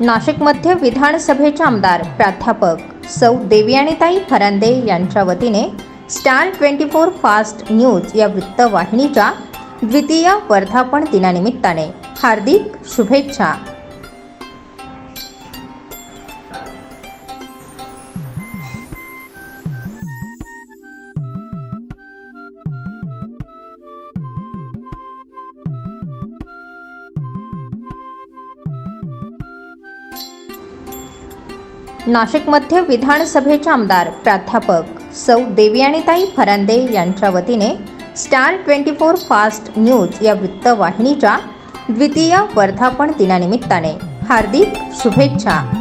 नाशिकमध्ये विधानसभेचे आमदार प्राध्यापक सौ देवयानीताई फरांदे यांच्या वतीने star twenty four fast news या वृत्तवाहिनीच्या द्वितीय वर्धापन दिनानिमित्ताने हार्दिक शुभेच्छा. नाशिकमध्ये विधानसभेचे आमदार प्राध्यापक सौ देवयानीताई फरांदे यांच्या वतीने star twenty four fast news या वृत्तवाहिनीच्या द्वितीय वर्धापन दिनानिमित्ताने हार्दिक शुभेच्छा.